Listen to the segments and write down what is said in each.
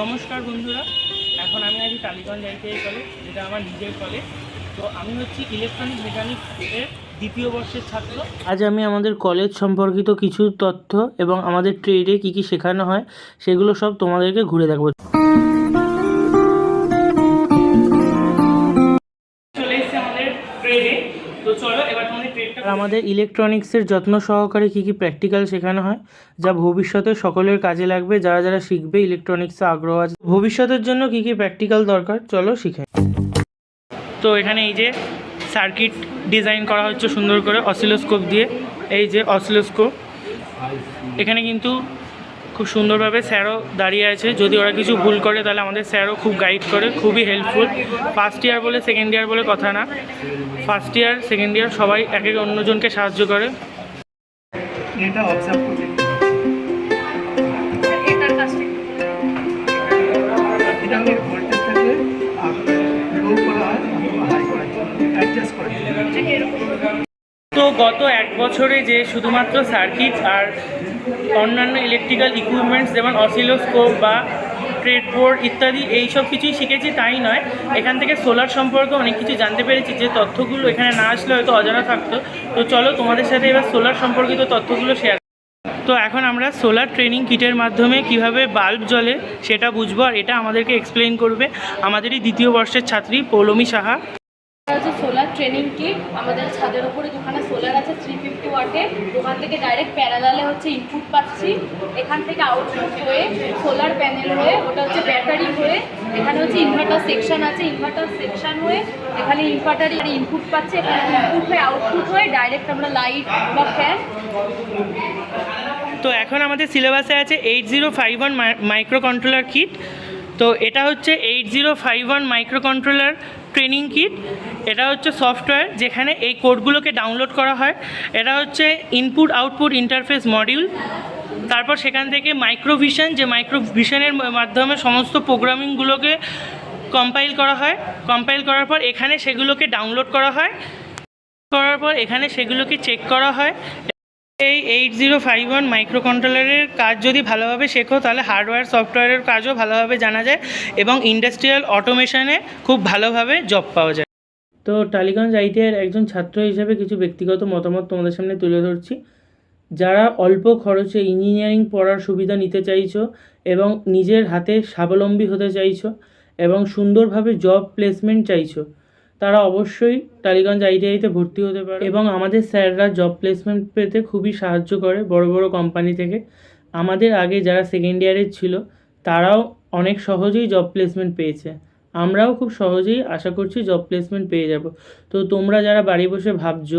নমস্কার বন্ধুরা, এখন আমি আছি টালিগঞ্জ আইটিআই কলেজ, যেটা আমার নিজের কলেজ। তো আমি হচ্ছি ইলেকট্রনিক মেকানিক এর দ্বিতীয় বর্ষের ছাত্র। আজ আমি আমাদের কলেজ সম্পর্কিত কিছু তথ্য এবং আমাদের ট্রেডে কী কী শেখানো হয়, সেগুলো সব তোমাদেরকে ঘুরে দেখাবো। চলো এবার তোমাদের ট্রেডটা আমাদের ইলেকট্রনিক্সের যত্ন সহকারে কী কী প্র্যাকটিক্যাল শেখানো হয় যা ভবিষ্যতে সকলের কাজে লাগবে যারা যারা শিখবে ইলেকট্রনিক্সে আগ্রহ আছে। ভবিষ্যতের জন্য কী কী প্র্যাকটিক্যাল দরকার চলো শিখে তো এখানে এই যে সার্কিট ডিজাইন করা হচ্ছে সুন্দর করে অসিলোস্কোপ দিয়ে এই যে অসিলোস্কোপ এখানে কিন্তু খুব সুন্দরভাবে স্যারও দাঁড়িয়ে আছে। যদি ওরা কিছু ভুল করে তাহলে আমাদের স্যারও খুব গাইড করে খুবই হেল্পফুল ফার্স্ট ইয়ার বলে সেকেন্ড ইয়ার বলে কথা না। ফার্স্ট ইয়ার সেকেন্ড ইয়ার সবাই এক এক অন্যজনকে সাহায্য করে। এটা অবজার্ভ তো গত এক বছরে যে শুধুমাত্র সার্কিট আর অন্যান্য ইলেকট্রিক্যাল ইকুইপমেন্টস যেমন অসিলোস্কোপ বা ট্রেড বোর্ড ইত্যাদি এই সব কিছুই শিখেছি, তাই নয়। এখান থেকে সোলার সম্পর্কে অনেক কিছু জানতে পেরেছি, যে তথ্যগুলো এখানে না আসলে হয়তো অজানা থাকতো। তো চলো তোমাদের সাথে এবার সোলার সম্পর্কিত তথ্যগুলো শেয়ার তো এখন আমরা সোলার ট্রেনিং কিটের মাধ্যমে কীভাবে বাল্ব জ্বলে সেটা বুঝব, আর এটা আমাদেরকে এক্সপ্লেন করবে আমাদেরই দ্বিতীয় বর্ষের ছাত্রী Poulami Saha. Solar training kit আমাদের ছাদের উপরে যেখানে সোলার ওয়াটে ওখান থেকে ডাইরেক্ট প্যারালালে হচ্ছে ইনপুট পাচ্ছি। এখান থেকে আউটপুট হয়ে সোলার প্যানেল হয়ে, ওটা হচ্ছে ব্যাটারি হয়ে, এখানে হচ্ছে ইনভার্টার সেকশন আছে। ইনভার্টার সেকশন হয়ে এখানে ইনভার্টারে ইনপুট পাচ্ছে। এখানে ইনপুট হয়ে আউটপুট হয়ে ডাইরেক্ট আমরা লাইট বা ফ্যান তো এখন আমাদের সিলেবাসে আছে eight zero five one microcontroller kit তো এটা হচ্ছে eight zero five one microcontroller training kit এটা হচ্ছে সফটওয়্যার যেখানে এই কোডগুলোকে ডাউনলোড করা হয়। এটা হচ্ছে ইনপুট আউটপুট ইন্টারফেস মডিউল তারপর সেখান থেকে মাইক্রোভিশন যে মাইক্রোভিশনের মাধ্যমে সমস্ত প্রোগ্রামিংগুলোকে কম্পাইল করা হয়। কম্পাইল করার পর এখানে সেগুলোকে ডাউনলোড করা হয়। করার পর এখানে সেগুলোকে চেক করা হয়। এই eight zero five one micro কন্ট্রোলারের কাজ যদি ভালোভাবে শেখো, তাহলে হার্ডওয়্যার, সফটওয়্যারের কাজও ভালোভাবে জানা যায় এবং ইন্ডাস্ট্রিয়াল অটোমেশনে খুব ভালোভাবে জব পাওয়া যায়। তো টালিগঞ্জ আইটিআইয়ের একজন ছাত্র হিসেবে কিছু ব্যক্তিগত মতামত তোমাদের সামনে তুলে ধরছি। যারা অল্প খরচে ইঞ্জিনিয়ারিং পড়ার সুবিধা নিতে চাইছো এবং নিজের হাতে স্বাবলম্বী হতে চাইছো এবং সুন্দরভাবে জব প্লেসমেন্ট চাইছো তারা অবশ্যই টালিগঞ্জ আইটিআইতে ভর্তি হতে পারে। এবং আমাদের স্যাররা জব প্লেসমেন্ট পেতে খুবই সাহায্য করে বড় বড় কোম্পানি থেকে। আমাদের আগে যারা সেকেন্ড ইয়ারের ছিল, তারাও অনেক সহজেই জব প্লেসমেন্ট পেয়েছে। আমরাও খুব সহজেই আশা করছি জব প্লেসমেন্ট পেয়ে যাব। তো তোমরা যারা বাড়ি বসে ভাবছ,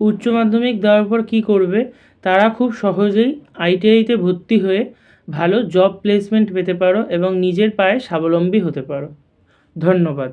উচ্চ মাধ্যমিক দেওয়ার পর কী করবে, তারা খুব সহজেই আইটিআইতে ভর্তি হয়ে ভালো জব প্লেসমেন্ট পেতে পারো এবং নিজের পায়ে স্বাবলম্বী হতে পারো। ধন্যবাদ।